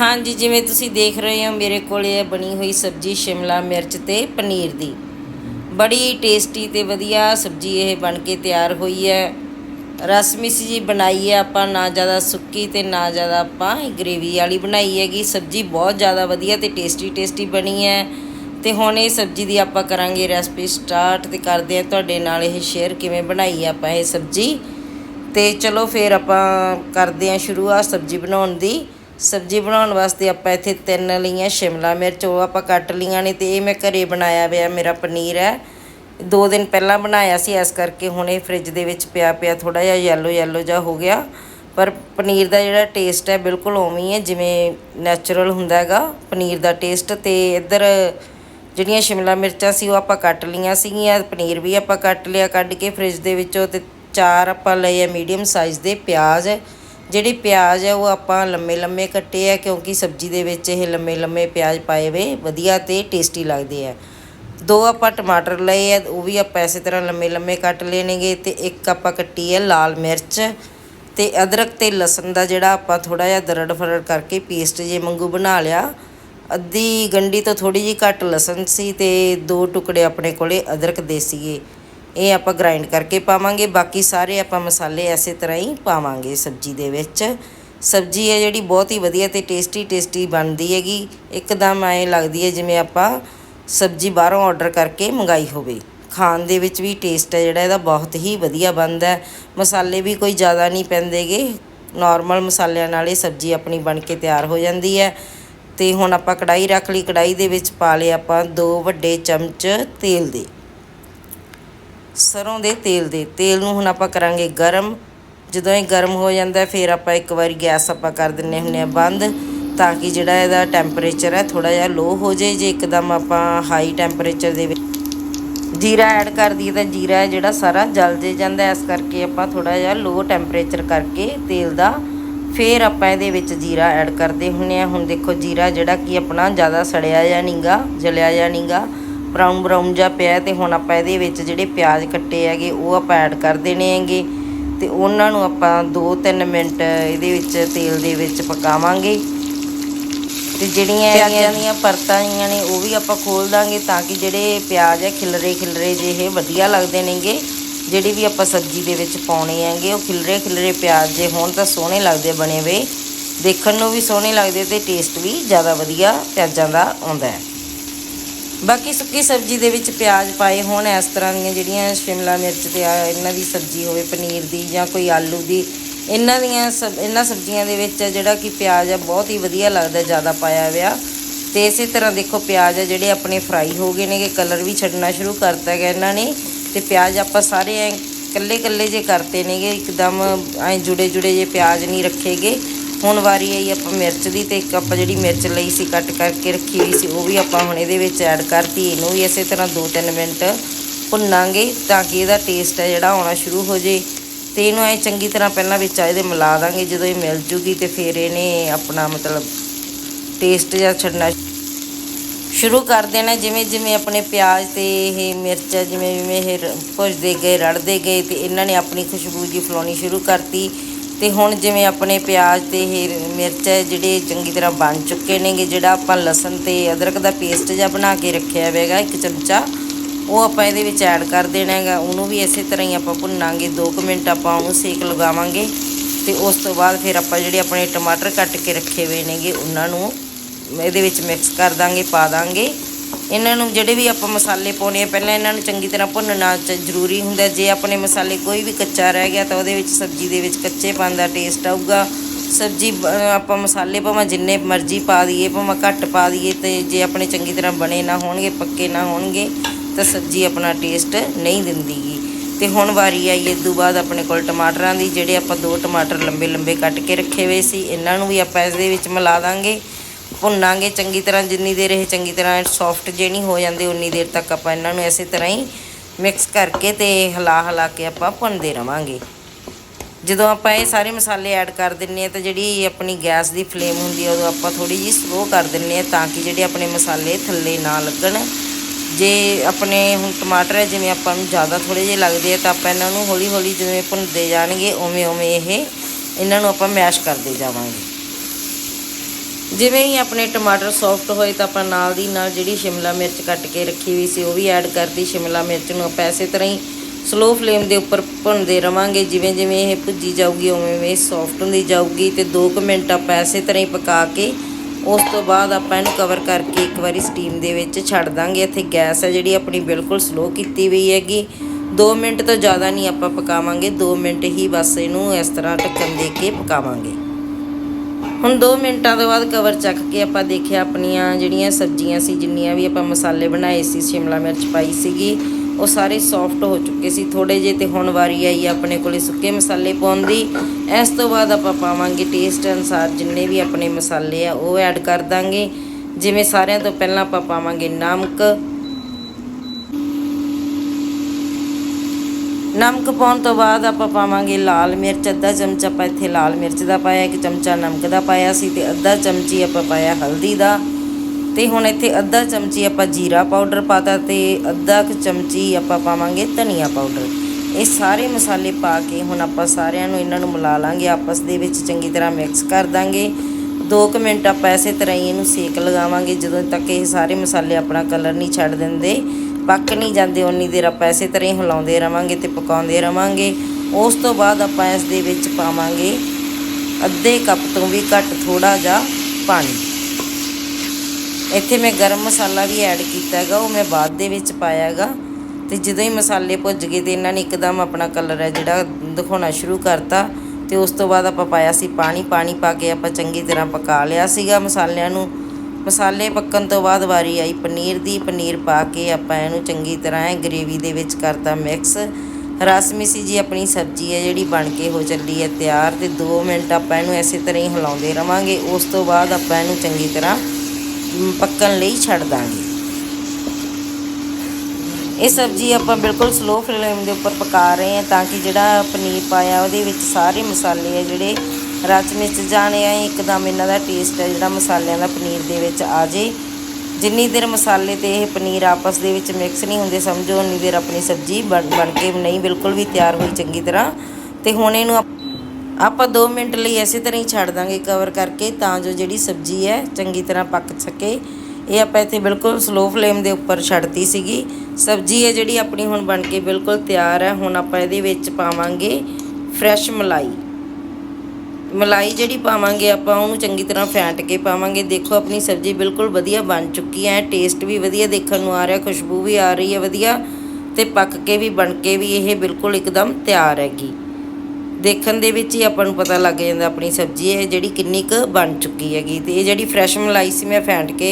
ਹਾਂਜੀ, ਜਿਵੇਂ ਤੁਸੀਂ ਦੇਖ ਰਹੇ ਹੋ, ਮੇਰੇ ਕੋਲ ਇਹ ਬਣੀ ਹੋਈ ਸਬਜ਼ੀ ਸ਼ਿਮਲਾ ਮਿਰਚ ਤੇ ਪਨੀਰ ਦੀ। ਬੜੀ ਟੇਸਟੀ ਤੇ ਵਧੀਆ ਸਬਜ਼ੀ ਇਹ ਬਣ ਕੇ ਤਿਆਰ ਹੋਈ ਹੈ। ਰਸਮਿਸ ਜੀ, ਬਣਾਈ ਹੈ ਆਪਾਂ, ਨਾ ਜ਼ਿਆਦਾ ਸੁੱਕੀ ਤੇ ਨਾ ਜ਼ਿਆਦਾ ਆਪਾਂ ਗ੍ਰੇਵੀ ਵਾਲੀ ਬਣਾਈ ਹੈਗੀ। ਸਬਜ਼ੀ ਬਹੁਤ ਜ਼ਿਆਦਾ ਵਧੀਆ ਤੇ ਟੇਸਟੀ ਟੇਸਟੀ ਬਣੀ ਹੈ। ਤੇ ਹੁਣ ਇਹ ਸਬਜ਼ੀ ਦੀ ਆਪਾਂ ਕਰਾਂਗੇ ਰੈਸਪੀ ਸਟਾਰਟ ਤੇ ਕਰਦੇ ਆ ਤੁਹਾਡੇ ਨਾਲ ਇਹ ਸ਼ੇਅਰ ਕਿਵੇਂ ਬਣਾਈ ਹੈ ਆਪਾਂ ਇਹ ਸਬਜ਼ੀ। ਤੇ ਚਲੋ ਫਿਰ ਆਪਾਂ ਕਰਦੇ ਆ ਸ਼ੁਰੂਆਤ ਸਬਜ਼ੀ ਬਣਾਉਣ ਦੀ। ਸਬਜ਼ੀ ਬਣਾਉਣ ਵਾਸਤੇ ਆਪਾਂ ਇੱਥੇ ਤਿੰਨ ਲਈਆਂ, ਸ਼ਿਮਲਾ ਮਿਰਚ ਉਹ ਆਪਾਂ ਕੱਟ ਲਈਆਂ ਨੇ ਤੇ ਇਹ ਮੈਂ ਘਰੇ ਬਣਾਇਆ ਹੋਇਆ ਮੇਰਾ ਪਨੀਰ ਹੈ। ਦੋ ਦਿਨ ਪਹਿਲਾਂ ਬਣਾਇਆ ਸੀ, ਇਸ ਕਰਕੇ ਹੁਣ ਇਹ ਫ੍ਰਿਜ ਦੇ ਵਿੱਚ ਪਿਆ ਪਿਆ ਥੋੜਾ ਜਿਹਾ ਯੈਲੋ ਯੈਲੋ ਜਿਹਾ ਹੋ ਗਿਆ। ਪਰ ਪਨੀਰ ਦਾ ਜਿਹੜਾ ਟੇਸਟ ਹੈ ਬਿਲਕੁਲ ਉਵੇਂ ਹੀ ਹੈ, ਜਿਵੇਂ ਨੈਚੁਰਲ ਹੁੰਦਾ ਹੈਗਾ, ਪਨੀਰ ਦਾ ਟੇਸਟ ਤੇ ਇੱਧਰ ਜਿਹੜੀਆਂ ਸ਼ਿਮਲਾ ਮਿਰਚਾਂ ਸੀ ਉਹ ਆਪਾਂ ਕੱਟ ਲਈਆਂ ਸੀਗੀਆਂ, ਪਨੀਰ ਵੀ ਆਪਾਂ ਕੱਟ ਲਿਆ ਕੱਢ ਕੇ ਫ੍ਰਿਜ ਦੇ ਵਿੱਚੋਂ ਤੇ ਚਾਰ ਆਪਾਂ ਲਏ ਆ ਮੀਡੀਅਮ ਸਾਈਜ਼ ਦੇ ਪਿਆਜ਼। ਜਿਹੜੇ ਪਿਆਜ਼ ਹੈ ਉਹ ਆਪਾਂ ਲੰਮੇ ਲੰਮੇ ਕੱਟੇ ਆ, ਕਿਉਂਕਿ ਸਬਜ਼ੀ ਦੇ ਵਿੱਚ ਇਹ ਲੰਮੇ ਲੰਮੇ ਪਿਆਜ਼ ਪਾਏ ਵੇ, ਵਧੀਆ ਤੇ ਟੇਸਟੀ ਲੱਗਦੇ ਆ। ਦੋ ਆਪਾਂ ਟਮਾਟਰ ਲਏ ਆ, ਉਹ ਵੀ ਆਪਾਂ ਇਸੇ ਤਰ੍ਹਾਂ ਲੰਮੇ ਲੰਮੇ ਕੱਟ ਲੈਣਗੇ ਤੇ ਇੱਕ ਆਪਾਂ ਕੱਟੀ ਹੈ ਲਾਲ ਮਿਰਚ ਤੇ ਅਦਰਕ ਤੇ ਲਸਣ ਦਾ ਜਿਹੜਾ ਆਪਾਂ ਥੋੜਾ ਜਿਹਾ ਦਰੜ ਫਰੜ ਕਰਕੇ ਪੇਸਟ ਜੇ ਵਾਂਗੂ ਬਣਾ ਲਿਆ। ਅੱਧੀ ਗੰਢੀ ਤੋਂ ਥੋੜੀ ਜਿਹੀ ਘੱਟ ਲਸਣ ਸੀ ਤੇ ਦੋ ਟੁਕੜੇ ਆਪਣੇ ਕੋਲੇ ਅਦਰਕ ਦੇ ਸੀਗੇ। ਇਹ ਆਪਾਂ ਗ੍ਰਾਈਂਡ ਕਰਕੇ ਪਾਵਾਂਗੇ, ਬਾਕੀ ਸਾਰੇ ਆਪਾਂ ਮਸਾਲੇ ਐਸੇ ਤਰ੍ਹਾਂ ਹੀ ਪਾਵਾਂਗੇ ਸਬਜ਼ੀ ਦੇ ਵਿੱਚ। ਸਬਜ਼ੀ ਹੈ ਜਿਹੜੀ ਬਹੁਤ ਹੀ ਵਧੀਆ ਤੇ ਟੇਸਟੀ ਟੇਸਟੀ ਬਣਦੀ ਹੈਗੀ। ਇੱਕਦਮ ਐਂ ਲੱਗਦੀ ਹੈ ਜਿਵੇਂ ਆਪਾਂ ਸਬਜ਼ੀ ਬਾਹਰੋਂ ਆਰਡਰ ਕਰਕੇ ਮੰਗਾਈ ਹੋਵੇ। ਖਾਣ ਦੇ ਵਿੱਚ ਵੀ ਟੇਸਟ ਹੈ ਜਿਹੜਾ, ਇਹਦਾ ਬਹੁਤ ਹੀ ਵਧੀਆ ਬਣਦਾ ਮਸਾਲੇ ਵੀ ਕੋਈ ਜ਼ਿਆਦਾ ਨਹੀਂ ਪੈਂਦੇਗੇ। ਨਾਰਮਲ ਮਸਾਲਿਆਂ ਨਾਲ ਇਹ ਸਬਜ਼ੀ ਆਪਣੀ ਬਣ ਕੇ ਤਿਆਰ ਹੋ ਜਾਂਦੀ ਹੈ। ਤੇ ਹੁਣ ਆਪਾਂ ਕੜਾਈ ਰੱਖ ਲਈ। ਕੜਾਈ ਦੇ ਵਿੱਚ ਪਾ ਲਏ ਆਪਾਂ ਦੋ ਵੱਡੇ ਚਮਚ ਤੇਲ ਦੇ। ਸਰੋਂ ਦੇ ਤੇਲ ਦੇ। ਤੇਲ ਨੂੰ ਹੁਣ ਆਪਾਂ ਕਰਾਂਗੇ ਗਰਮ। ਜਦੋਂ ਇਹ ਗਰਮ ਹੋ ਜਾਂਦਾ, ਫਿਰ ਆਪਾਂ ਇੱਕ ਵਾਰੀ ਗੈਸ ਆਪਾਂ ਕਰ ਦਿੰਨੇ ਹੁੰਨੇ ਆ ਬੰਦ, ਤਾਂ ਕਿ ਜਿਹੜਾ ਇਹਦਾ ਟੈਂਪਰੇਚਰ ਹੈ ਥੋੜਾ ਜਿਹਾ ਲੋ ਹੋ ਜਾਏ। ਜੇ ਇੱਕਦਮ ਆਪਾਂ ਹਾਈ ਟੈਂਪਰੇਚਰ ਦੇ ਵਿੱਚ ਜੀਰਾ ਐਡ ਕਰ ਦਈਏ, ਤਾਂ ਜੀਰਾ ਹੈ ਜਿਹੜਾ ਸਾਰਾ ਜਲ ਜੇ ਜਾਂਦਾ। ਇਸ ਕਰਕੇ ਆਪਾਂ ਥੋੜਾ ਜਿਹਾ ਲੋ ਟੈਂਪਰੇਚਰ ਕਰਕੇ ਤੇਲ ਦਾ ਫਿਰ ਆਪਾਂ ਇਹਦੇ ਵਿੱਚ ਜੀਰਾ ਐਡ ਕਰਦੇ ਹੁੰਨੇ ਆ। ਹੁਣ ਦੇਖੋ ਜੀਰਾ ਜਿਹੜਾ ਕਿ ਆਪਣਾ ਜ਼ਿਆਦਾ ਸੜਿਆ ਜਾਂ ਨਹੀਂਗਾ ਜਲਿਆ ਜਾਂ ਨਹੀਂਗਾ ਬਰਾਊਨ ਬਰਾਊਨ ਜਿਹਾ ਪਿਆ ਤੇ ਹੁਣ ਆਪਾਂ ਇਹਦੇ ਵਿੱਚ ਜਿਹੜੇ ਪਿਆਜ਼ ਕੱਟੇ ਹੈਗੇ ਉਹ ਆਪਾਂ ਐਡ ਕਰ ਦੇਣੇ ਹੈਗੇ। ਤੇ ਉਹਨਾਂ ਨੂੰ ਆਪਾਂ 2-3 ਮਿੰਟ ਇਹਦੇ ਵਿੱਚ ਤੇਲ ਦੇ ਵਿੱਚ ਪਕਾਵਾਂਗੇ। ਤੇ ਜਿਹੜੀਆਂ ਪਿਆਜ਼ਾਂ ਦੀਆਂ ਪਰਤਾਂ ਆਈਆਂ ਨੇ ਉਹ ਵੀ ਆਪਾਂ ਖੋਲ ਦਾਂਗੇ ਤਾਂ ਕਿ ਜਿਹੜੇ ਪਿਆਜ਼ ਹੈ ਖਿਲਰੇ ਖਿਲਰੇ ਜਿਹੇ ਵਧੀਆ ਲੱਗਦੇ ਨੇਗੇ। ਜਿਹੜੀ ਵੀ ਆਪਾਂ ਸਬਜ਼ੀ ਦੇ ਵਿੱਚ ਪਾਉਣੇ ਹੈਗੇ ਉਹ ਖਿਲਰੇ ਖਿਲਰੇ ਪਿਆਜ਼ ਜੇ ਹੋਣ ਤਾਂ ਸੋਹਣੇ ਲੱਗਦੇ ਬਣੇ ਵੇ। ਦੇਖਣ ਨੂੰ ਵੀ ਸੋਹਣੇ ਲੱਗਦੇ ਤੇ ਟੇਸਟ ਵੀ ਜ਼ਿਆਦਾ ਵਧੀਆ ਪਿਆਜ਼ਾਂ ਦਾ ਆਉਂਦਾ ਹੈ। ਬਾਕੀ ਸੁੱਕੀ ਸਬਜ਼ੀ ਦੇ ਵਿੱਚ ਪਿਆਜ਼ ਪਾਏ ਹੋਣ, ਇਸ ਤਰ੍ਹਾਂ ਦੀਆਂ ਜਿਹੜੀਆਂ ਸ਼ਿਮਲਾ ਮਿਰਚ ਤੇ ਆ ਇਹਨਾਂ ਦੀ ਸਬਜ਼ੀ ਹੋਵੇ, ਪਨੀਰ ਦੀ ਜਾਂ ਕੋਈ ਆਲੂ ਦੀ, ਇਹਨਾਂ ਦੀਆਂ ਸਬ, ਇਹਨਾਂ ਸਬਜ਼ੀਆਂ ਦੇ ਵਿੱਚ ਜਿਹੜਾ ਕਿ ਪਿਆਜ਼ ਆ, ਬਹੁਤ ਹੀ ਵਧੀਆ ਲੱਗਦਾ ਜ਼ਿਆਦਾ ਪਾਇਆ ਹੋਇਆ। ਤੇ ਇਸੇ ਤਰ੍ਹਾਂ ਦੇਖੋ, ਪਿਆਜ਼ ਆ ਜਿਹੜੇ ਆਪਣੇ ਫਰਾਈ ਹੋ ਗਏ ਨੇਗੇ ਕਲਰ ਵੀ ਛੱਡਣਾ ਸ਼ੁਰੂ ਕਰਤਾ ਗਿਆ ਇਹਨਾਂ ਨੇ। ਤੇ ਪਿਆਜ਼ ਆਪਾਂ ਸਾਰੇ ਐ ਕੱਲੇ ਕੱਲੇ ਜੇ ਕਰਤੇ ਨੇਗੇ, ਇੱਕਦਮ ਐ ਜੁੜੇ ਜੁੜੇ ਜੇ ਪਿਆਜ਼ ਨਹੀਂ ਰੱਖੇਗੇ ਹੁਣ ਵਾਰੀ ਆਈ ਆਪਾਂ ਮਿਰਚ ਦੀ ਤੇ ਇੱਕ ਆਪਾਂ ਜਿਹੜੀ ਮਿਰਚ ਲਈ ਸੀ ਕੱਟ ਕਰਕੇ ਰੱਖੀ ਹੋਈ ਸੀ, ਉਹ ਵੀ ਆਪਾਂ ਹੁਣ ਇਹਦੇ ਵਿੱਚ ਐਡ ਕਰਤੀ। ਇਹਨੂੰ ਵੀ ਇਸੇ ਤਰ੍ਹਾਂ 2-3 ਮਿੰਟ ਭੁੰਨਾਂਗੇ ਤਾਂ ਕਿ ਇਹਦਾ ਟੇਸਟ ਹੈ ਜਿਹੜਾ ਆਉਣਾ ਸ਼ੁਰੂ ਹੋ ਜੇ। ਤੇ ਇਹਨੂੰ ਐ ਚੰਗੀ ਤਰ੍ਹਾਂ ਪਹਿਲਾਂ ਵਿੱਚ ਇਹਦੇ ਮਿਲਾ ਦਾਂਗੇ, ਜਦੋਂ ਇਹ ਮਿਲ ਜੂਗੀ ਤੇ ਫਿਰ ਇਹਨੇ ਆਪਣਾ ਮਤਲਬ ਟੇਸਟ ਜਿਹਾ ਛੱਡਣਾ। ਸ਼ੁਰੂ ਕਰ ਦੇਣਾ, ਜਿਵੇਂ ਜਿਵੇਂ ਆਪਣੇ ਪਿਆਜ਼ ਤੇ ਇਹ ਮਿਰਚ ਜਿਵੇਂ ਜਿਵੇਂ ਇਹ ਰ- ਭੁੱਜਦੇ ਗਏ, ਰੜਦੇ ਗਏ ਤੇ ਇਹਨਾਂ ਨੇ ਆਪਣੀ ਖੁਸ਼ਬੂ ਜੀ ਫਲਾਉਣੀ ਸ਼ੁਰੂ ਕਰਤੀ। ਤੇ ਹੁਣ ਜਿਵੇਂ ਆਪਣੇ ਪਿਆਜ਼ ਤੇ ਇਹ ਮਿਰਚ ਹੈ, ਜਿਹੜੇ ਚੰਗੀ ਤਰ੍ਹਾਂ ਬਣ ਚੁੱਕੇ ਨੇਗੇ, ਜਿਹੜਾ ਆਪਾਂ ਲਸਣ ਤੇ ਅਦਰਕ ਦਾ ਪੇਸਟ ਜਿਹਾ ਬਣਾ ਕੇ ਰੱਖਿਆ ਹੋਵੇਗਾ ਇੱਕ ਚਮਚਾ, ਉਹ ਆਪਾਂ ਇਹਦੇ ਵਿੱਚ ਐਡ ਕਰ ਦੇਣਾ ਹੈਗਾ। ਉਹਨੂੰ ਵੀ ਇਸੇ ਤਰ੍ਹਾਂ ਹੀ ਆਪਾਂ ਭੁੰਨਾਂਗੇ 2 ਮਿੰਟ ਆਪਾਂ ਉਹਨੂੰ ਸੇਕ ਲਗਾਵਾਂਗੇ ਤੇ ਉਸ ਤੋਂ ਬਾਅਦ ਫਿਰ ਆਪਾਂ ਜਿਹੜੇ ਆਪਣੇ ਟਮਾਟਰ ਕੱਟ ਕੇ ਰੱਖੇ ਹੋਏ ਨੇਗੇ, ਉਹਨਾਂ ਨੂੰ ਇਹਦੇ ਵਿੱਚ ਮਿਕਸ ਕਰ ਦਾਂਗੇ, ਪਾ ਦਾਂਗੇ। ਇਹਨਾਂ ਨੂੰ ਜਿਹੜੇ ਵੀ ਆਪਾਂ ਮਸਾਲੇ ਪਾਉਣੇ ਆ, ਪਹਿਲਾਂ ਇਹਨਾਂ ਨੂੰ ਚੰਗੀ ਤਰ੍ਹਾਂ ਭੁੰਨਣਾ ਚ ਜ਼ਰੂਰੀ ਹੁੰਦਾ। ਜੇ ਆਪਣੇ ਮਸਾਲੇ ਕੋਈ ਵੀ ਕੱਚਾ ਰਹਿ ਗਿਆ ਤਾਂ ਉਹਦੇ ਵਿੱਚ ਸਬਜ਼ੀ ਦੇ ਵਿੱਚ ਕੱਚੇ ਪਾਣ ਦਾ ਟੇਸਟ ਆਊਗਾ। ਸਬਜ਼ੀ ਆਪਾਂ ਮਸਾਲੇ ਭਾਵੇਂ ਜਿੰਨੇ ਮਰਜ਼ੀ ਪਾ ਦਈਏ, ਭਾਵੇਂ ਘੱਟ ਪਾ ਦਈਏ ਤੇ ਜੇ ਆਪਣੇ ਚੰਗੀ ਤਰ੍ਹਾਂ ਬਣੇ ਨਾ ਹੋਣਗੇ, ਪੱਕੇ ਨਾ ਹੋਣਗੇ, ਤਾਂ ਸਬਜ਼ੀ ਆਪਣਾ ਟੇਸਟ ਨਹੀਂ ਦਿੰਦੀਗੀ। ਤੇ ਹੁਣ ਵਾਰੀ ਆਈ ਇਸ ਤੋਂ ਬਾਅਦ ਆਪਣੇ ਕੋਲ ਟਮਾਟਰਾਂ ਦੀ, ਜਿਹੜੇ ਆਪਾਂ ਦੋ ਟਮਾਟਰ ਲੰਬੇ ਲੰਬੇ ਕੱਟ ਕੇ ਰੱਖੇ ਹੋਏ ਸੀ, ਇਹਨਾਂ ਨੂੰ ਵੀ ਆਪਾਂ ਇਸ ਦੇ ਵਿੱਚ ਮਿਲਾ ਦਾਂਗੇ। ਭੁੰਨਾਂਗੇ, ਚੰਗੀ ਤਰ੍ਹਾਂ ਜਿੰਨੀ ਦੇਰ ਇਹ ਚੰਗੀ ਤਰ੍ਹਾਂ ਸੌਫਟ ਜੇ ਨਹੀਂ ਹੋ ਜਾਂਦੇ, ਉਨੀ ਦੇਰ ਤੱਕ ਆਪਾਂ ਇਹਨਾਂ ਨੂੰ ਇਸੇ ਤਰ੍ਹਾਂ ਹੀ ਮਿਕਸ ਕਰਕੇ ਤੇ ਹਲਾ ਹਿਲਾ ਕੇ ਆਪਾਂ ਭੁੰਨਦੇ ਰਵਾਂਗੇ। ਜਦੋਂ ਆਪਾਂ ਇਹ ਸਾਰੇ ਮਸਾਲੇ ਐਡ ਕਰ ਦਿੰਨੇ ਆ, ਤਾਂ ਜਿਹੜੀ ਆਪਣੀ ਗੈਸ ਦੀ ਫਲੇਮ ਹੁੰਦੀ ਆ, ਉਦੋਂ ਆਪਾਂ ਥੋੜੀ ਜਿਹੀ ਸਲੋ ਕਰ ਦਿੰਨੇ ਆ, ਤਾਂ ਕਿ ਜਿਹੜੇ ਆਪਣੇ ਮਸਾਲੇ ਥੱਲੇ ਨਾ ਲੱਗਣ। ਜੇ ਆਪਣੇ ਹੁਣ ਟਮਾਟਰ ਹੈ ਜਿਵੇਂ ਆਪਾਂ ਨੂੰ ਜ਼ਿਆਦਾ ਥੋੜੇ ਜਿਹੇ ਲੱਗਦੇ ਆ, ਤਾਂ ਆਪਾਂ ਇਹਨਾਂ ਨੂੰ ਹੌਲੀ ਹੌਲੀ ਜਿਵੇਂ ਭੁੰਨਦੇ ਜਾਣਗੇ, ਉਵੇਂ ਉਵੇਂ ਇਹ ਇਹਨਾਂ ਨੂੰ ਆਪਾਂ ਮੈਸ਼ ਕਰਦੇ ਜਾਵਾਂਗੇ। ਜਿਵੇਂ ਹੀ ਆਪਣੇ ਟਮਾਟਰ ਸੌਫਟ ਹੋਏ ਤਾਂ ਆਪਾਂ ਨਾਲ ਦੀ ਨਾਲ ਜਿਹੜੀ ਸ਼ਿਮਲਾ ਮਿਰਚ ਕੱਟ ਕੇ ਰੱਖੀ ਹੋਈ ਸੀ, ਉਹ ਵੀ ਐਡ ਕਰਤੀ। ਸ਼ਿਮਲਾ ਮਿਰਚ ਨੂੰ ਆਪਾਂ ਇਸੇ ਤਰ੍ਹਾਂ ਹੀ ਸਲੋ ਫਲੇਮ ਦੇ ਉੱਪਰ ਭੁੰਨਦੇ ਰਵਾਂਗੇ। ਜਿਵੇਂ ਜਿਵੇਂ ਇਹ ਭੁੱਜੀ ਜਾਊਗੀ, ਉਵੇਂ ਉਵੇਂ ਸੌਫਟ ਹੁੰਦੀ ਜਾਊਗੀ ਤੇ 2 ਮਿੰਟ ਆਪਾਂ ਇਸੇ ਤਰ੍ਹਾਂ ਹੀ ਪਕਾ ਕੇ ਉਸ ਤੋਂ ਬਾਅਦ ਆਪਾਂ ਇਹਨੂੰ ਕਵਰ ਕਰਕੇ ਇੱਕ ਵਾਰੀ ਸਟੀਮ ਦੇ ਵਿੱਚ ਛੱਡ ਦਾਂਗੇ। ਇੱਥੇ ਗੈਸ ਹੈ ਜਿਹੜੀ ਆਪਣੀ ਬਿਲਕੁਲ ਸਲੋ ਕੀਤੀ ਹੋਈ ਹੈਗੀ। 2 ਮਿੰਟ ਤੋਂ ਜ਼ਿਆਦਾ ਨਹੀਂ ਆਪਾਂ ਪਕਾਵਾਂਗੇ। 2 ਮਿੰਟ ਹੀ ਬਸ ਇਹਨੂੰ ਇਸ ਤਰ੍ਹਾਂ ਢੱਕਣ ਦੇ ਕੇ ਪਕਾਵਾਂਗੇ। ਹੁਣ 2 ਮਿੰਟਾਂ ਤੋਂ ਬਾਅਦ ਕਵਰ ਚੱਕ ਕੇ ਆਪਾਂ ਦੇਖਿਆ ਆਪਣੀਆਂ ਜਿਹੜੀਆਂ ਸਬਜ਼ੀਆਂ ਸੀ, ਜਿੰਨੀਆਂ ਵੀ ਆਪਾਂ ਮਸਾਲੇ ਬਣਾਏ ਸੀ, ਸ਼ਿਮਲਾ ਮਿਰਚ ਪਾਈ ਸੀਗੀ, ਉਹ ਸਾਰੇ ਸੌਫਟ ਹੋ ਚੁੱਕੇ ਸੀ। ਥੋੜੇ ਜਿਹੇ ਤੇ ਹੁਣ ਵਾਰੀ ਆਈ ਆਪਣੇ ਕੋਲੇ ਸੁੱਕੇ ਮਸਾਲੇ ਪਾਉਣ ਦੀ। ਇਸ ਤੋਂ ਬਾਅਦ ਆਪਾਂ ਪਾਵਾਂਗੇ ਟੇਸਟ ਅਨੁਸਾਰ ਜਿੰਨੇ ਵੀ ਆਪਣੇ ਮਸਾਲੇ ਆ, ਉਹ ਐਡ ਕਰ ਦਾਂਗੇ। ਜਿਵੇਂ ਸਾਰਿਆਂ ਤੋਂ ਪਹਿਲਾਂ ਆਪਾਂ ਪਾਵਾਂਗੇ ਨਮਕ ਨਮਕ ਪਾਉਣ ਤੋਂ ਬਾਅਦ ਆਪਾਂ ਪਾਵਾਂਗੇ ਲਾਲ ਮਿਰਚ, ਅੱਧਾ ਚਮਚਾ ਆਪਾਂ ਇੱਥੇ ਲਾਲ ਮਿਰਚ ਦਾ ਪਾਇਆ, ਇੱਕ ਚਮਚਾ ਨਮਕ ਦਾ ਪਾਇਆ ਸੀ ਤੇ ਅੱਧਾ ਚਮਚੀ ਆਪਾਂ ਪਾਇਆ ਹਲਦੀ ਦਾ। ਤੇ ਹੁਣ ਇੱਥੇ ਅੱਧਾ ਚਮਚੀ ਆਪਾਂ ਜੀਰਾ ਪਾਊਡਰ ਪਾਤਾ ਤੇ ਅੱਧਾ ਕੁ ਚਮਚੀ ਆਪਾਂ ਪਾਵਾਂਗੇ ਧਨੀਆ ਪਾਊਡਰ। ਇਹ ਸਾਰੇ ਮਸਾਲੇ ਪਾ ਕੇ ਹੁਣ ਆਪਾਂ ਸਾਰਿਆਂ ਨੂੰ ਇਹਨਾਂ ਨੂੰ ਮਿਲਾ ਲਾਂਗੇ, ਆਪਸ ਦੇ ਵਿੱਚ ਚੰਗੀ ਤਰ੍ਹਾਂ ਮਿਕਸ ਕਰ ਦਾਂਗੇ। 2 ਮਿੰਟ ਆਪਾਂ ਇਸੇ ਤਰ੍ਹਾਂ ਹੀ ਇਹਨੂੰ ਸੇਕ ਲਗਾਵਾਂਗੇ, ਜਦੋਂ ਤੱਕ ਇਹ ਸਾਰੇ ਮਸਾਲੇ ਆਪਣਾ ਕਲਰ ਨਹੀਂ ਛੱਡ ਦਿੰਦੇ। ਪੱਕ ਨਹੀਂ ਜਾਂਦੇ ਉਨੀ ਦੇਰ ਆਪਾਂ ਇਸੇ ਤਰ੍ਹਾਂ ਹੀ ਹਿਲਾਉਂਦੇ ਰਵਾਂਗੇ ਤੇ ਪਕਾਉਂਦੇ ਰਵਾਂਗੇ। ਉਸ ਤੋਂ ਬਾਅਦ ਆਪਾਂ ਇਸ ਦੇ ਵਿੱਚ ਪਾਵਾਂਗੇ ਅੱਧੇ ਕੱਪ ਤੋਂ ਵੀ ਘੱਟ ਥੋੜਾ ਜਿਹਾ ਪਾਣੀ। ਇੱਥੇ ਮੈਂ ਗਰਮ ਮਸਾਲਾ ਵੀ ਐਡ ਕੀਤਾ ਹੈਗਾ, ਉਹ ਮੈਂ ਬਾਅਦ ਦੇ ਵਿੱਚ ਪਾਇਆ ਹੈਗਾ। ਤੇ ਜਦੋਂ ਹੀ ਮਸਾਲੇ ਭੁੱਜ ਗਏ ਤੇ ਇਹਨਾਂ ਨੇ ਇੱਕਦਮ ਆਪਣਾ ਕਲਰ ਹੈ ਜਿਹੜਾ ਦਿਖਾਉਣਾ ਸ਼ੁਰੂ ਕਰਤਾ। ਤੇ ਉਸ ਤੋਂ ਬਾਅਦ ਆਪਾਂ ਪਾਇਆ ਸੀ ਪਾਣੀ ਪਾਣੀ ਪਾ ਕੇ ਆਪਾਂ ਚੰਗੀ ਤਰ੍ਹਾਂ ਪਕਾ ਲਿਆ ਸੀਗਾ ਮਸਾਲਿਆਂ ਨੂੰ। ਮਸਾਲੇ ਪੱਕਣ ਤੋਂ ਬਾਅਦ ਵਾਰੀ ਆਈ ਪਨੀਰ ਦੀ, ਪਨੀਰ ਪਾ ਕੇ ਆਪਾਂ ਇਹਨੂੰ ਚੰਗੀ ਤਰ੍ਹਾਂ ਇਹ ਗ੍ਰੇਵੀ ਦੇ ਵਿੱਚ ਕਰਤਾ ਮਿਕਸ। ਰਸਮਿਸੀ ਜੀ, ਆਪਣੀ ਸਬਜ਼ੀ ਹੈ ਜਿਹੜੀ ਬਣ ਕੇ ਹੋ ਚੱਲੀ ਹੈ ਤਿਆਰ ਤੇ 2 ਮਿੰਟ ਆਪਾਂ ਇਹਨੂੰ ਐਸੇ ਤਰ੍ਹਾਂ ਹੀ ਹਿਲਾਉਂਦੇ ਰਵਾਂਗੇ। ਉਸ ਤੋਂ ਬਾਅਦ ਆਪਾਂ ਇਹਨੂੰ ਚੰਗੀ ਤਰ੍ਹਾਂ ਪੱਕਣ ਲਈ ਛੱਡ ਦਾਂਗੇ। ਇਹ ਸਬਜ਼ੀ ਆਪਾਂ ਬਿਲਕੁਲ ਸਲੋ ਫਲੇਮ ਦੇ ਉੱਪਰ ਪਕਾ ਰਹੇ ਹਾਂ ਤਾਂ ਕਿ ਜਿਹੜਾ ਪਨੀਰ ਪਾਇਆ ਉਹਦੇ ਵਿੱਚ ਸਾਰੇ ਮਸਾਲੇ ਆ ਜਿਹੜੇ ਰਚ ਮਿਚ ਜਾਣੇ ਆ ਇੱਕਦਮ ਇਹਨਾਂ ਦਾ ਟੇਸਟ ਹੈ ਜਿਹੜਾ ਮਸਾਲਿਆਂ ਦਾ ਪਨੀਰ ਦੇ ਵਿੱਚ ਆ ਜੇ। ਜਿੰਨੀ ਦੇਰ ਮਸਾਲੇ ਤੇ ਇਹ ਪਨੀਰ ਆਪਸ ਦੇ ਵਿੱਚ ਮਿਕਸ ਨਹੀਂ ਹੁੰਦੇ, ਸਮਝੋ, ਉਨੀ ਦੇਰ ਆਪਣੀ ਸਬਜ਼ੀ ਬਣ ਬਣ ਕੇ ਨਹੀਂ, ਬਿਲਕੁਲ ਵੀ ਤਿਆਰ ਹੋਈ ਚੰਗੀ ਤਰ੍ਹਾਂ। ਤੇ ਹੁਣ ਇਹਨੂੰ ਆਪਾਂ 2 ਮਿੰਟ ਲਈ ਇਸੇ ਤਰ੍ਹਾਂ ਹੀ ਛੱਡ ਦਾਂਗੇ ਕਵਰ ਕਰਕੇ, ਤਾਂ ਜੋ ਜਿਹੜੀ ਸਬਜ਼ੀ ਹੈ ਚੰਗੀ ਤਰ੍ਹਾਂ ਪੱਕ ਸਕੇ। ਇਹ ਆਪਾਂ ਇੱਥੇ ਬਿਲਕੁਲ ਸਲੋ ਫਲੇਮ ਦੇ ਉੱਪਰ ਛੱਡਤੀ ਸੀਗੀ। ਸਬਜ਼ੀ ਹੈ ਜਿਹੜੀ ਆਪਣੀ ਹੁਣ ਬਣ ਕੇ ਬਿਲਕੁਲ ਤਿਆਰ ਹੈ। ਹੁਣ ਆਪਾਂ ਇਹਦੇ ਵਿੱਚ ਪਾਵਾਂਗੇ ਫਰੈਸ਼ ਮਲਾਈ। ਮਲਾਈ ਜਿਹੜੀ ਪਾਵਾਂਗੇ ਆਪਾਂ ਉਹਨੂੰ ਚੰਗੀ ਤਰ੍ਹਾਂ ਫੈਂਟ ਕੇ ਪਾਵਾਂਗੇ। ਦੇਖੋ, ਆਪਣੀ ਸਬਜ਼ੀ ਬਿਲਕੁਲ ਵਧੀਆ ਬਣ ਚੁੱਕੀ ਹੈ। ਟੇਸਟ ਵੀ ਵਧੀਆ ਦੇਖਣ ਨੂੰ ਆ ਰਿਹਾ, ਖੁਸ਼ਬੂ ਵੀ ਆ ਰਹੀ ਹੈ ਵਧੀਆ। ਤੇ ਪੱਕ ਕੇ ਵੀ, ਬਣ ਕੇ ਵੀ ਇਹ ਬਿਲਕੁਲ ਇੱਕਦਮ ਤਿਆਰ ਹੈਗੀ। ਦੇਖਣ ਦੇ ਵਿੱਚ ਹੀ ਆਪਾਂ ਨੂੰ ਪਤਾ ਲੱਗ ਜਾਂਦਾ ਆਪਣੀ ਸਬਜ਼ੀ ਇਹ ਜਿਹੜੀ ਕਿੰਨੀ ਕੁ ਬਣ ਚੁੱਕੀ ਹੈਗੀ। ਤੇ ਇਹ ਜਿਹੜੀ ਫਰੈਸ਼ ਮਲਾਈ ਸੀ ਮੈਂ ਫੈਂਟ ਕੇ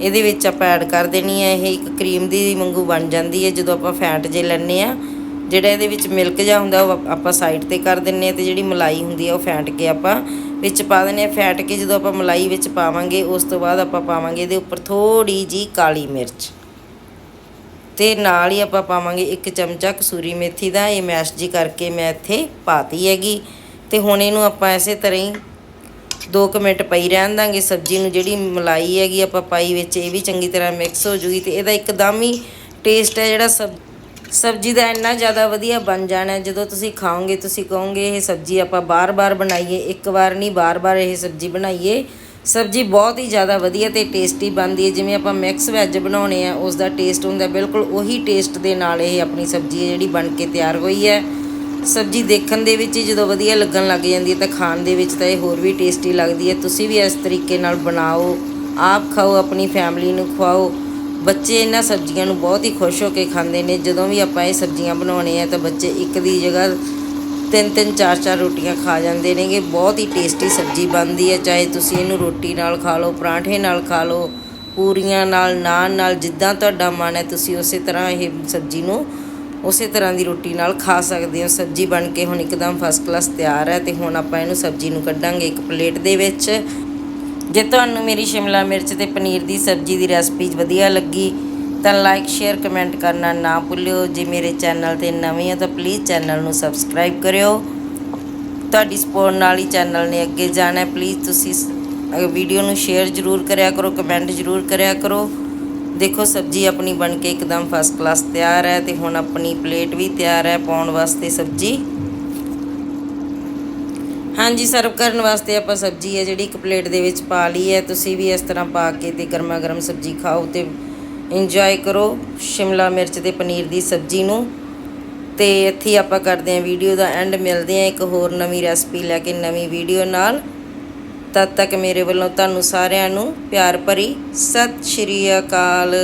ਇਹਦੇ ਵਿੱਚ ਆਪਾਂ ਐਡ ਕਰ ਦੇਣੀ ਹੈ। ਇਹ ਇੱਕ ਕਰੀਮ ਦੀ ਵਾਂਗੂ ਬਣ ਜਾਂਦੀ ਹੈ ਜਦੋਂ ਆਪਾਂ ਫੈਂਟ ਜੇ ਲੈਂਦੇ ਆ ਜਿਹੜਾ ਇਹਦੇ ਵਿੱਚ ਮਿਲਕ ਜਾਂ ਹੁੰਦਾ, ਉਹ ਆਪ- ਆਪਾਂ ਸਾਈਡ ਤੇ ਕਰ ਦਿੰਨੇ ਆ ਤੇ ਜਿਹੜੀ ਮਲਾਈ ਹੁੰਦੀ ਆ, ਉਹ ਫੈਂਟ ਕੇ ਆਪਾਂ ਵਿੱਚ ਪਾ ਦਿੰਨੇ ਆ। ਫੈਂਟ ਕੇ ਜਦੋਂ ਆਪਾਂ ਮਲਾਈ ਵਿੱਚ ਪਾਵਾਂਗੇ, ਉਸ ਤੋਂ ਬਾਅਦ ਆਪਾਂ ਪਾਵਾਂਗੇ ਇਹਦੇ ਉੱਪਰ ਥੋੜੀ ਜੀ ਕਾਲੀ ਮਿਰਚ। ਤੇ ਨਾਲ ਹੀ ਆਪਾਂ ਪਾਵਾਂਗੇ ਇੱਕ ਚਮਚਾ ਕਸੂਰੀ ਮੇਥੀ ਦਾ, ਇਹ ਮੈਸ਼ ਜੀ ਕਰਕੇ ਮੈਂ ਇੱਥੇ ਪਾਤੀ ਹੈਗੀ। ਤੇ ਹੁਣ ਇਹਨੂੰ ਆਪਾਂ ਐਸੇ ਤਰ੍ਹਾਂ ਹੀ 2 ਮਿੰਟ ਪਈ ਰਹਿਣ ਦਾਂਗੇ। ਸਬਜ਼ੀ ਨੂੰ ਜਿਹੜੀ ਮਲਾਈ ਹੈਗੀ ਆਪਾਂ ਪਾਈ ਵਿੱਚ, ਇਹ ਵੀ ਚੰਗੀ ਤਰ੍ਹਾਂ ਮਿਕਸ ਹੋ ਜੂਗੀ ਤੇ ਇਹਦਾ ਇੱਕਦਮ ਹੀ ਟੇਸਟ ਹੈ ਜਿਹੜਾ ਸਬ ਸਬਜ਼ੀ ਦਾ ਇੰਨਾ ਜ਼ਿਆਦਾ ਵਧੀਆ ਬਣ ਜਾਣਾ ਜਦੋਂ ਤੁਸੀਂ ਖਾਓਗੇ, ਤੁਸੀਂ ਕਹੋਗੇ ਇਹ ਸਬਜ਼ੀ ਆਪਾਂ ਬਾਰ-ਬਾਰ ਬਣਾਈਏ, ਇੱਕ ਵਾਰ ਨਹੀਂ, ਬਾਰ-ਬਾਰ ਇਹ ਸਬਜ਼ੀ ਬਣਾਈਏ। ਸਬਜ਼ੀ ਬਹੁਤ ਹੀ ਜ਼ਿਆਦਾ ਵਧੀਆ ਤੇ ਟੇਸਟੀ ਬਣਦੀ ਹੈ। ਜਿਵੇਂ ਆਪਾਂ ਮਿਕਸ ਵੈਜ ਬਣਾਉਣੇ ਆ, ਉਸ ਦਾ ਟੇਸਟ ਹੁੰਦਾ, ਬਿਲਕੁਲ ਉਹੀ ਟੇਸਟ ਦੇ ਨਾਲ ਇਹ ਆਪਣੀ ਸਬਜ਼ੀ ਹੈ ਜਿਹੜੀ ਬਣ ਕੇ ਤਿਆਰ ਹੋਈ ਹੈ। ਸਬਜ਼ੀ ਦੇਖਣ ਦੇ ਵਿੱਚ ਹੀ ਜਦੋਂ ਵਧੀਆ ਲੱਗਣ ਲੱਗ ਜਾਂਦੀ ਹੈ ਤਾਂ ਖਾਣ ਦੇ ਵਿੱਚ ਤਾਂ ਇਹ ਹੋਰ ਵੀ ਟੇਸਟੀ ਲੱਗਦੀ ਹੈ। ਤੁਸੀਂ ਵੀ ਇਸ ਤਰੀਕੇ ਨਾਲ ਬਣਾਓ, ਆਪ ਖਾਓ, ਆਪਣੀ ਫੈਮਿਲੀ ਨੂੰ ਖਵਾਓ। ਬੱਚੇ ਇਹਨਾਂ ਸਬਜ਼ੀਆਂ ਨੂੰ ਬਹੁਤ ਹੀ ਖੁਸ਼ ਹੋ ਕੇ ਖਾਂਦੇ ਨੇ। ਜਦੋਂ ਵੀ ਆਪਾਂ ਇਹ ਸਬਜ਼ੀਆਂ ਬਣਾਉਣੇ ਆ ਤਾਂ ਬੱਚੇ ਇੱਕ ਦੀ ਜਗ੍ਹਾ ਤਿੰਨ ਤਿੰਨ, ਚਾਰ ਚਾਰ ਰੋਟੀਆਂ ਖਾ ਜਾਂਦੇ ਨੇਗੇ। ਬਹੁਤ ਹੀ ਟੇਸਟੀ ਸਬਜ਼ੀ ਬਣਦੀ ਹੈ। ਚਾਹੇ ਤੁਸੀਂ ਇਹਨੂੰ ਰੋਟੀ ਨਾਲ ਖਾ ਲਓ, ਪਰਾਂਠੇ ਨਾਲ ਖਾ ਲਓ, ਪੂਰੀਆਂ ਨਾਲ, ਨਾਨ ਨਾਲ, ਜਿੱਦਾਂ ਤੁਹਾਡਾ ਮਨ ਹੈ, ਤੁਸੀਂ ਉਸੇ ਤਰ੍ਹਾਂ ਇਹ ਸਬਜ਼ੀ ਨੂੰ ਉਸੇ ਤਰ੍ਹਾਂ ਦੀ ਰੋਟੀ ਨਾਲ ਖਾ ਸਕਦੇ ਹੋ। ਸਬਜ਼ੀ ਬਣ ਕੇ ਹੁਣ ਇੱਕਦਮ ਫਸਟ ਕਲਾਸ ਤਿਆਰ ਹੈ ਤੇ ਹੁਣ ਆਪਾਂ ਇਹਨੂੰ ਸਬਜ਼ੀ ਨੂੰ ਕੱਢਾਂਗੇ ਇੱਕ ਪਲੇਟ ਦੇ ਵਿੱਚ। ਜੇ ਤੁਹਾਨੂੰ ਮੇਰੀ ਸ਼ਿਮਲਾ ਮਿਰਚ ਤੇ ਪਨੀਰ ਦੀ ਸਬਜ਼ੀ ਦੀ ਰੈਸਪੀ ਵਧੀਆ ਲੱਗੀ, ਤਾਂ ਲਾਈਕ ਸ਼ੇਅਰ ਕਮੈਂਟ ਕਰਨਾ ਨਾ ਭੁੱਲਿਓ। ਜੇ ਮੇਰੇ ਚੈਨਲ ਤੇ ਨਵੇਂ ਹੋ, ਤਾਂ ਪਲੀਜ਼ ਚੈਨਲ ਨੂੰ ਸਬਸਕ੍ਰਾਈਬ ਕਰਿਓ। ਤੁਹਾਡੀ ਸਪੋਰਟ ਨਾਲ ਹੀ ਚੈਨਲ ਨੇ ਅੱਗੇ ਜਾਣਾ ਹੈ। ਪਲੀਜ਼ ਤੁਸੀਂ ਵੀਡੀਓ ਨੂੰ ਸ਼ੇਅਰ ਜ਼ਰੂਰ ਕਰਿਆ ਕਰੋ ਕਮੈਂਟ ਜ਼ਰੂਰ ਕਰਿਆ ਕਰੋ। ਦੇਖੋ, ਸਬਜ਼ੀ ਆਪਣੀ ਬਣ ਕੇ ਇੱਕਦਮ ਫਸਟ ਕਲਾਸ ਤਿਆਰ ਹੈ ਤੇ ਹੁਣ ਆਪਣੀ ਪਲੇਟ ਵੀ ਤਿਆਰ ਹੈ ਪਾਉਣ ਵਾਸਤੇ ਸਬਜ਼ੀ। ਹਾਂਜੀ, ਸਰਵ ਕਰਨ ਵਾਸਤੇ ਆਪਾਂ ਸਬਜ਼ੀ ਹੈ ਜਿਹੜੀ ਇੱਕ ਪਲੇਟ ਦੇ ਵਿੱਚ ਪਾ ਲਈ ਹੈ। ਤੁਸੀਂ ਵੀ ਇਸ ਤਰ੍ਹਾਂ ਪਾ ਕੇ ਤੇ ਗਰਮਾ ਗਰਮ ਸਬਜ਼ੀ ਖਾਓ ਤੇ ਇੰਜੋਏ ਕਰੋ ਸ਼ਿਮਲਾ ਮਿਰਚ ਤੇ ਪਨੀਰ ਦੀ ਸਬਜ਼ੀ ਨੂੰ। ਤੇ ਇੱਥੇ ਆਪਾਂ ਕਰਦੇ ਹਾਂ ਵੀਡੀਓ ਦਾ ਐਂਡ ਮਿਲਦੇ ਹਾਂ ਇੱਕ ਹੋਰ ਨਵੀਂ ਰੈਸਪੀ ਲੈ ਕੇ ਨਵੀਂ ਵੀਡੀਓ ਨਾਲ। ਤਦ ਤੱਕ ਮੇਰੇ ਵੱਲੋਂ ਤੁਹਾਨੂੰ ਸਾਰਿਆਂ ਨੂੰ ਪਿਆਰ ਭਰੀ ਸਤਿ ਸ਼੍ਰੀ ਅਕਾਲ।